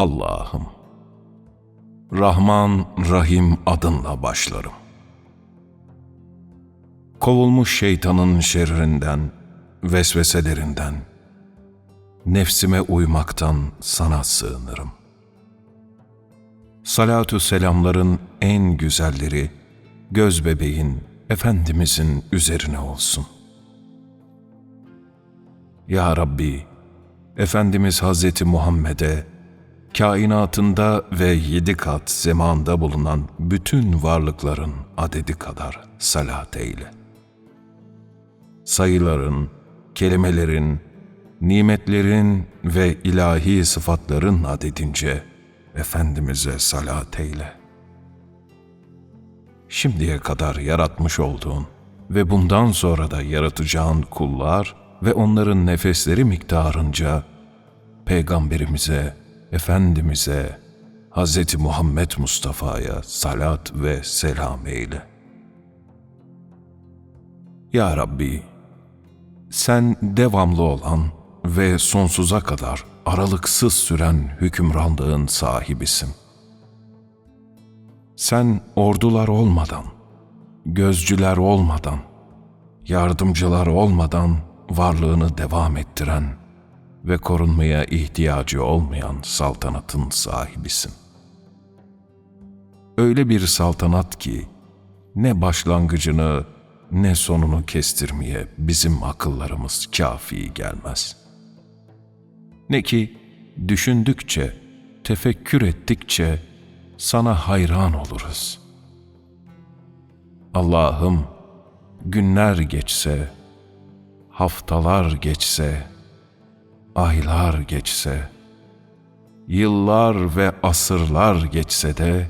Allah'ım, Rahman Rahim adınla başlarım. Kovulmuş şeytanın şerrinden, vesveselerinden, nefsime uymaktan sana sığınırım. Salatü selamların en güzelleri, göz bebeğin, Efendimizin üzerine olsun. Ya Rabbi, Efendimiz Hazreti Muhammed'e, kainatında ve yedi kat zemanda bulunan bütün varlıkların adedi kadar salat eyle. Sayıların, kelimelerin, nimetlerin ve ilahi sıfatların adedince Efendimiz'e salat eyle. Şimdiye kadar yaratmış olduğun ve bundan sonra da yaratacağın kullar ve onların nefesleri miktarınca Peygamberimize, Efendimiz'e, Hz. Muhammed Mustafa'ya salat ve selam eyle. Ya Rabbi, sen devamlı olan ve sonsuza kadar aralıksız süren hükümranlığın sahibisin. Sen ordular olmadan, gözcüler olmadan, yardımcılar olmadan varlığını devam ettiren ve korunmaya ihtiyacı olmayan saltanatın sahibisin. Öyle bir saltanat ki ne başlangıcını ne sonunu kestirmeye bizim akıllarımız kafi gelmez. Ne ki düşündükçe, tefekkür ettikçe sana hayran oluruz. Allah'ım günler geçse, haftalar geçse, aylar geçse, yıllar ve asırlar geçse de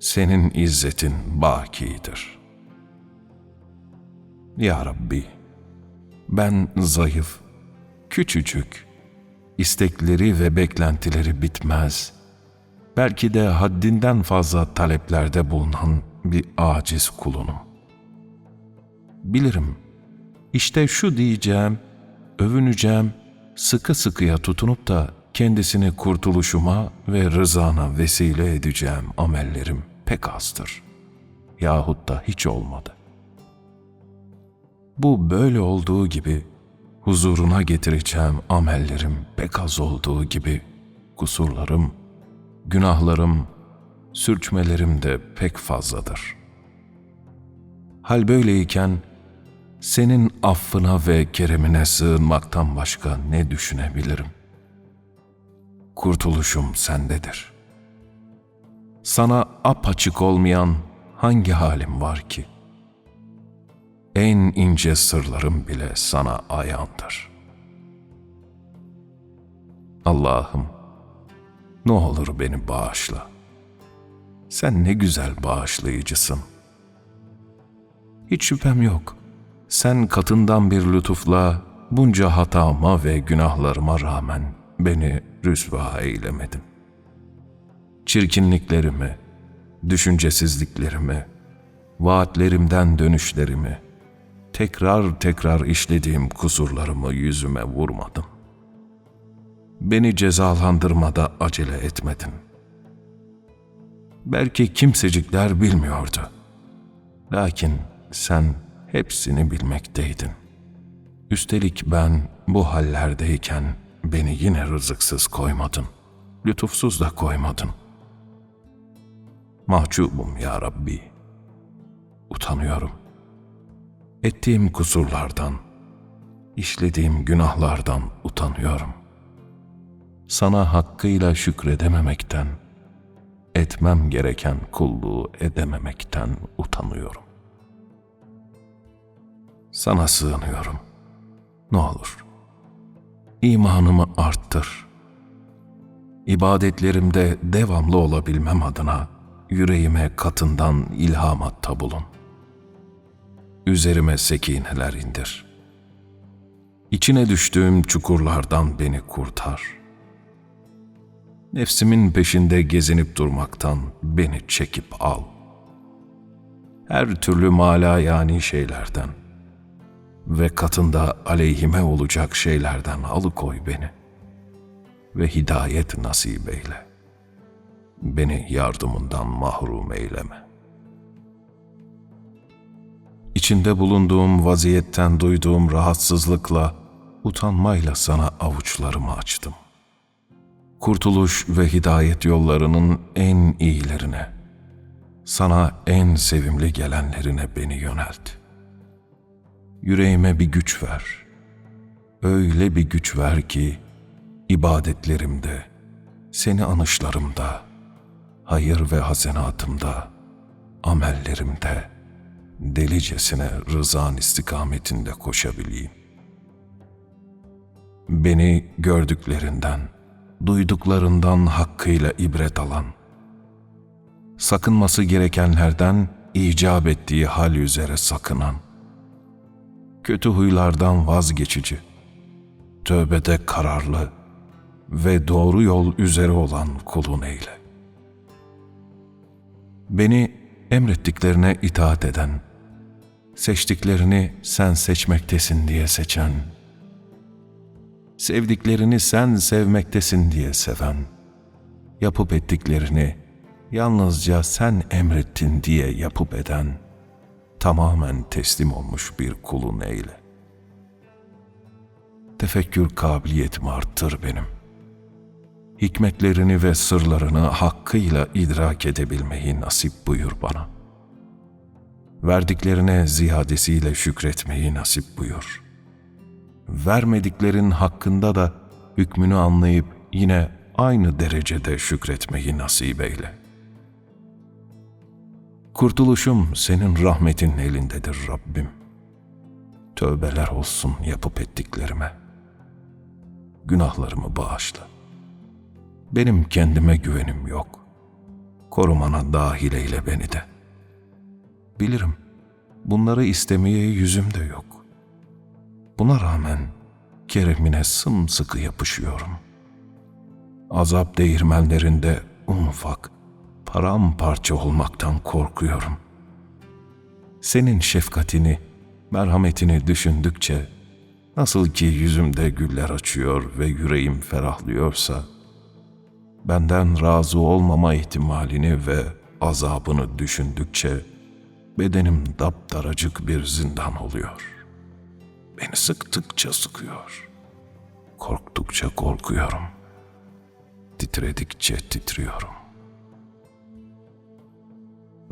senin izzetin bakidir. Ya Rabbi, ben zayıf, küçücük, istekleri ve beklentileri bitmez, belki de haddinden fazla taleplerde bulunan bir aciz kulunum. Bilirim, işte şu diyeceğim, övüneceğim, sıkı sıkıya tutunup da kendisini kurtuluşuma ve rızana vesile edeceğim amellerim pek azdır. Yahut da hiç olmadı. Bu böyle olduğu gibi huzuruna getireceğim amellerim pek az olduğu gibi kusurlarım, günahlarım, sürçmelerim de pek fazladır. Hal böyleyken senin affına ve keremine sığınmaktan başka ne düşünebilirim? Kurtuluşum sendedir. Sana apaçık olmayan hangi halim var ki? En ince sırlarım bile sana ayandır. Allah'ım, ne olur beni bağışla. Sen ne güzel bağışlayıcısın. Hiç şüphem yok. Sen katından bir lütufla bunca hatama ve günahlarıma rağmen beni rüsva eylemedin. Çirkinliklerimi, düşüncesizliklerimi, vaatlerimden dönüşlerimi, tekrar tekrar işlediğim kusurlarımı yüzüme vurmadın. Beni cezalandırmada acele etmedin. Belki kimsecikler bilmiyordu. Lakin sen hepsini bilmekteydin. Üstelik ben bu hallerdeyken beni yine rızıksız koymadın. Lütufsuz da koymadın. Mahcubum ya Rabbi. Utanıyorum. Ettiğim kusurlardan, işlediğim günahlardan utanıyorum. Sana hakkıyla şükredememekten, etmem gereken kulluğu edememekten utanıyorum. Sana sığınıyorum. Ne olur. İmanımı arttır. İbadetlerimde devamlı olabilmem adına yüreğime katından ilhamatta bulun. Üzerime sekineler indir. İçine düştüğüm çukurlardan beni kurtar. Nefsimin peşinde gezinip durmaktan beni çekip al. Her türlü mala yani şeylerden ve katında aleyhime olacak şeylerden alıkoy beni. ve hidayet nasip eyle. Beni yardımından mahrum eyleme. İçinde bulunduğum vaziyetten duyduğum rahatsızlıkla, utanmayla sana avuçlarımı açtım. Kurtuluş ve hidayet yollarının en iyilerine, sana en sevimli gelenlerine beni yönelt. Yüreğime bir güç ver. Öyle bir güç ver ki, ibadetlerimde, seni anışlarımda, hayır ve hasenatımda, amellerimde, delicesine rızan istikametinde koşabileyim. Beni gördüklerinden, duyduklarından hakkıyla ibret alan, sakınması gerekenlerden icap ettiği hal üzere sakınan, kötü huylardan vazgeçici, tövbede kararlı ve doğru yol üzere olan kulun eyle. Beni emrettiklerine itaat eden, seçtiklerini sen seçmektesin diye seçen, sevdiklerini sen sevmektesin diye seven, yapıp ettiklerini yalnızca sen emrettin diye yapıp eden, tamamen teslim olmuş bir kulun eyle. Tefekkür kabiliyetimi arttır benim. Hikmetlerini ve sırlarını hakkıyla idrak edebilmeyi nasip buyur bana. Verdiklerine ziyadesiyle şükretmeyi nasip buyur. Vermediklerin hakkında da hükmünü anlayıp yine aynı derecede şükretmeyi nasip eyle. Kurtuluşum senin rahmetin elindedir Rabbim. Tövbeler olsun yapıp ettiklerime. Günahlarımı bağışla. Benim kendime güvenim yok. Korumana dahil eyle beni de. Bilirim bunları istemeye yüzüm de yok. Buna rağmen keremine sımsıkı yapışıyorum. Azap değirmenlerinde un ufak, paramparça olmaktan korkuyorum. Senin şefkatini, merhametini düşündükçe nasıl ki yüzümde güller açıyor ve yüreğim ferahlıyorsa, benden razı olmama ihtimalini ve azabını düşündükçe bedenim daptaracık bir zindan oluyor. Beni sıktıkça sıkıyor. Korktukça korkuyorum. Titredikçe titriyorum.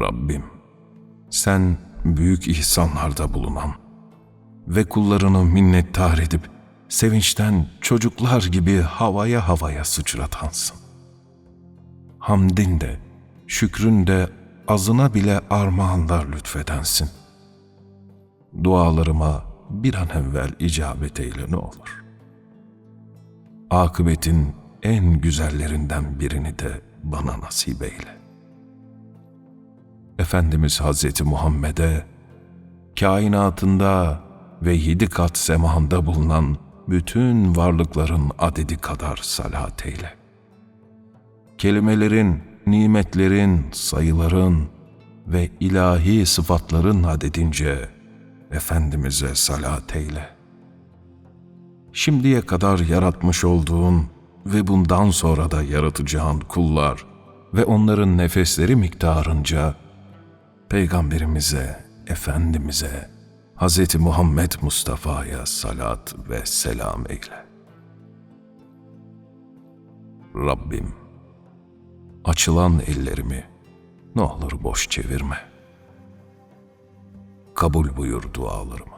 Rabbim, sen büyük ihsanlarda bulunan ve kullarını minnettar edip sevinçten çocuklar gibi havaya havaya sıçratansın. Hamdin de, şükrün de azına bile armağanlar lütfedensin. Dualarıma bir an evvel icabet eyle ne olur. Akıbetin en güzellerinden birini de bana nasip eyle. Efendimiz Hazreti Muhammed'e kainatında ve yedi kat semahında bulunan bütün varlıkların adedi kadar salat eyle. Kelimelerin, nimetlerin, sayıların ve ilahi sıfatların adedince Efendimiz'e salat eyle. Şimdiye kadar yaratmış olduğun ve bundan sonra da yaratacağın kullar ve onların nefesleri miktarınca Peygamberimize, Efendimiz'e, Hz. Muhammed Mustafa'ya salat ve selam eyle. Rabbim, açılan ellerimi ne olur boş çevirme. Kabul buyur dualarımı.